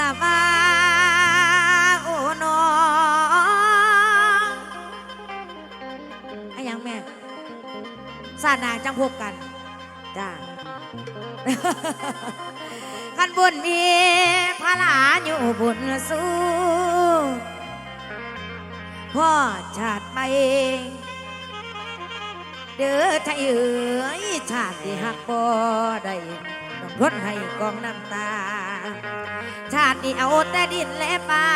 ลาว่าโอ้น้องอะหยังแม่สาดนาจังพบกันจ้าขันบุญมีพระหลาอยู่บุญสู้พ่อชาติไปเด้อไทยเอ๋ยชาติที่หักบ่ได้ ต้นให้กองน้ำตา ชาตินี้เอาแต่ดินและป่า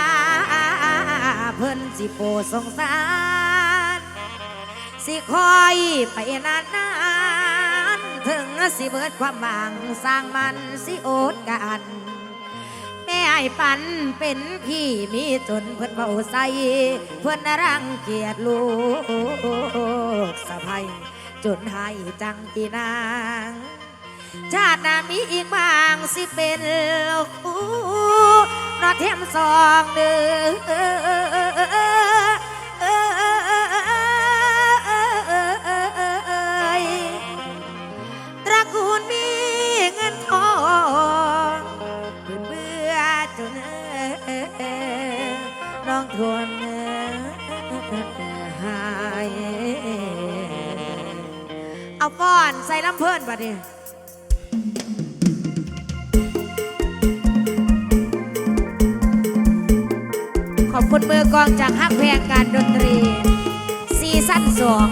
เพิ่นสิโปสงสาร สิคอยไปนานนานๆถึงสิเบิดความหวังสร้างมันสิโอดกันแม่ไอ้ปันเป็นพี่มีจนเพิ่นเบาใสเพิ่นรังเกียจลูกสะพ้ยจนให้จังอีนาง ชาติหน้ามีอีกบางสิเป็นคู่นอเทียมสองเด้อตระกูลมีเงินทองเบื่อเบื่อจนน้องทวนหาย เอาก้อนใส่ลำเพิ่นบัดนี้ บคุณมือกองจากฮักแพงการดนตรีซีซั่นสอง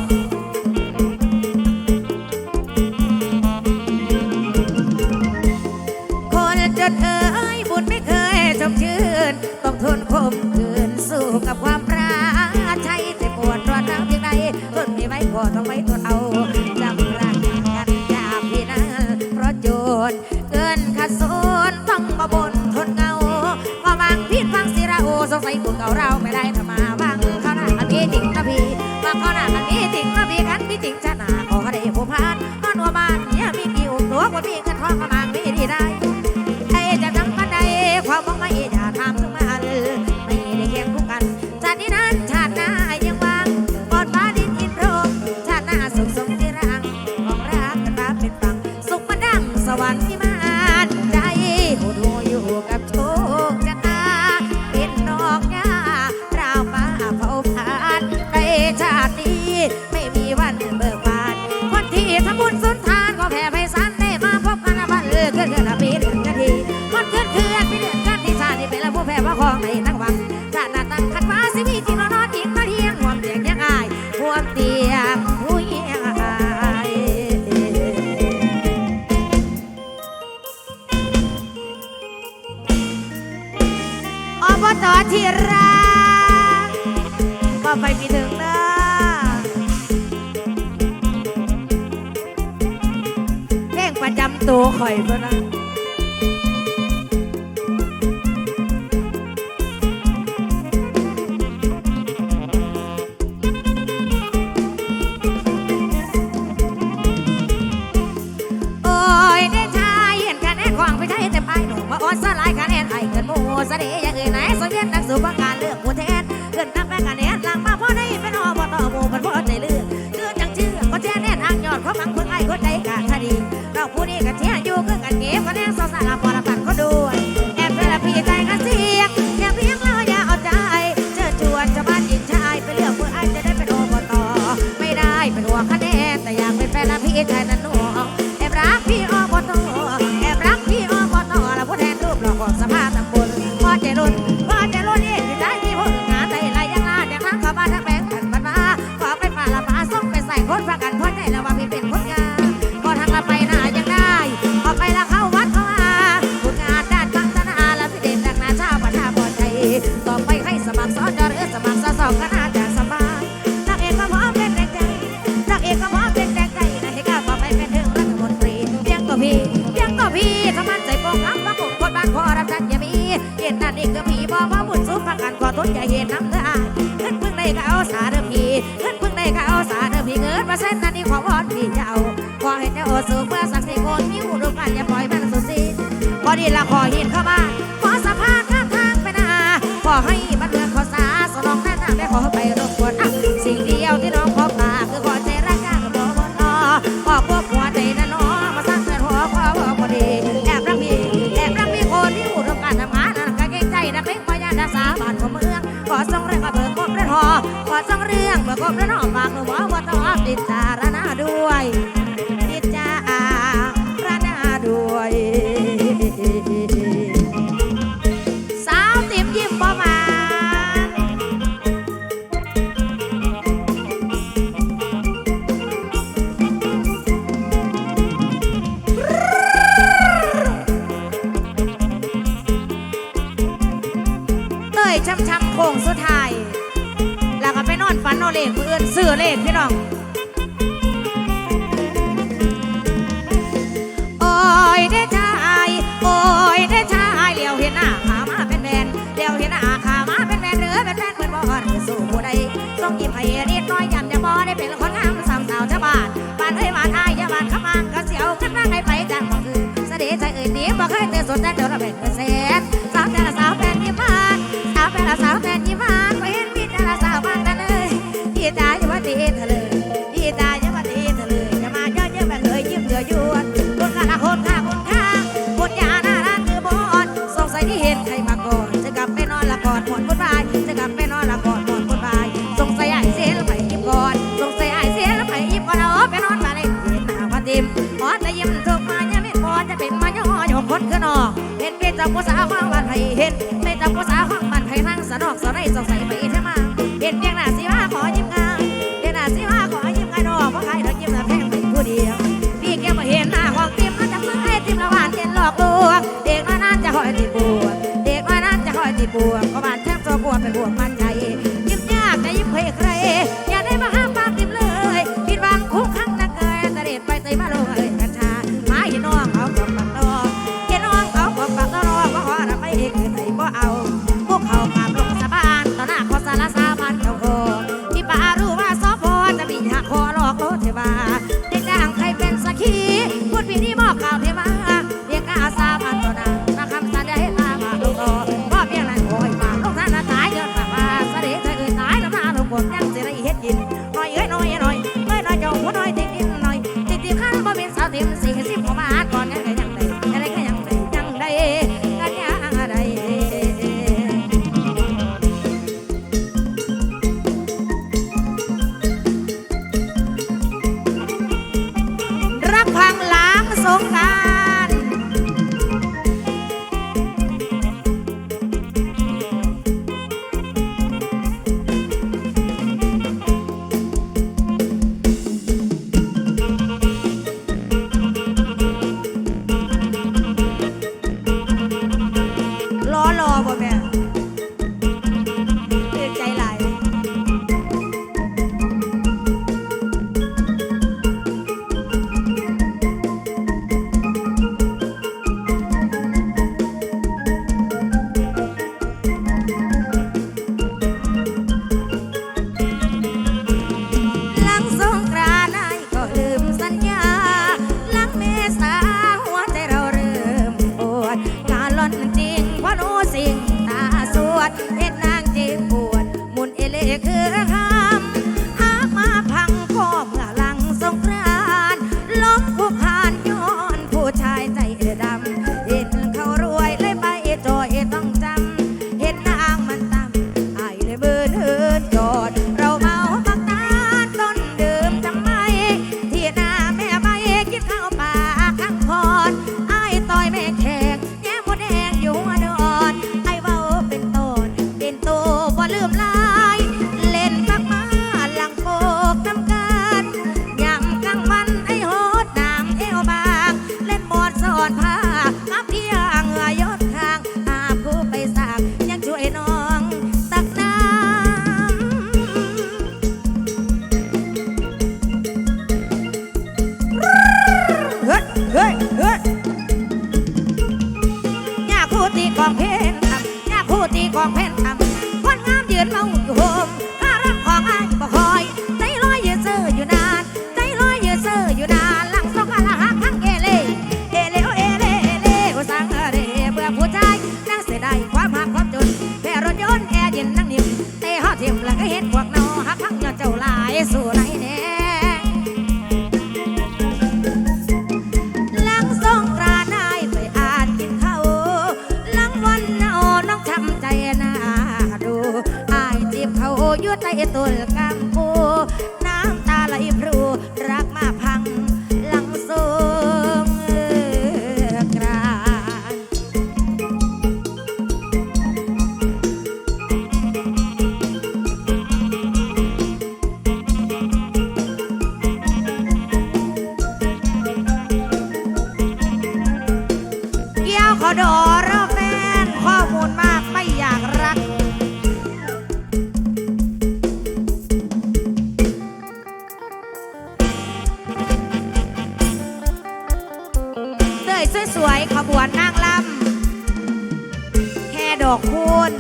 พี่ว่าเขาหน้ากันมีจริงนะพี่กันมีจริงชนะขอได้ผู้พานบ้านหัวบ้านเนี่ยมีกี่อุ้มตัวคนมีเงินทองก็มาง สูงเพื่อสักสิโกนนิ้วลูกหลานอย่าปล่อยมันสุดสีพอดีละขอเห็นเข้ามา ขอสภาพข้ามทางไปนาขอให้บันเมืองขอสาสนองแน่นาแม่ขอไปรบกวนสิ่งเดียวที่น้องขอฝากคือขอใจรักกันรอรอรอขอพวกหัวใจนะน้อมาสร้างเกิดหัวขอว่าพอดีแอบรักมีแอบรักมีคนที่อุดมกานทำมานนั่นก็เก่งใจนักเล็กพยานดาสาบานของเมืองขอส่งเรื่องมาเบิกครบเรื่องหอขอส่งเรื่องเบิกครบเรื่องหอ บอกให้เธอสนใจเธอระเบิดเสีย ดในตุลกัำ ยสวยๆขบวนนางลำแค่ดอกคูณ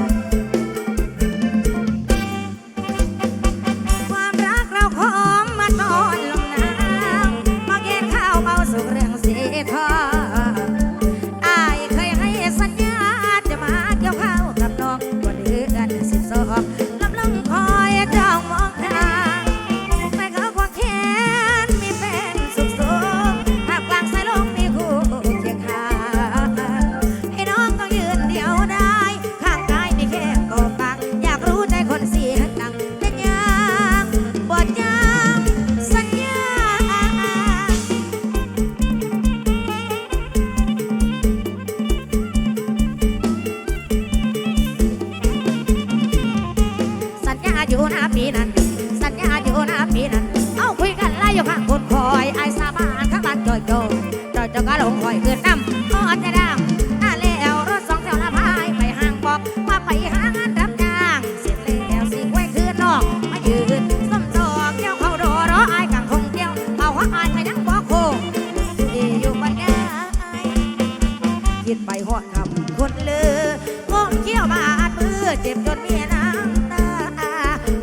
คนเลืองงเขี้ยวมาอัดมือเจ็บจนมีน้ำตา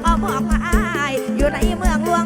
เขบอกมาอายอยู่ในเมืองหลวง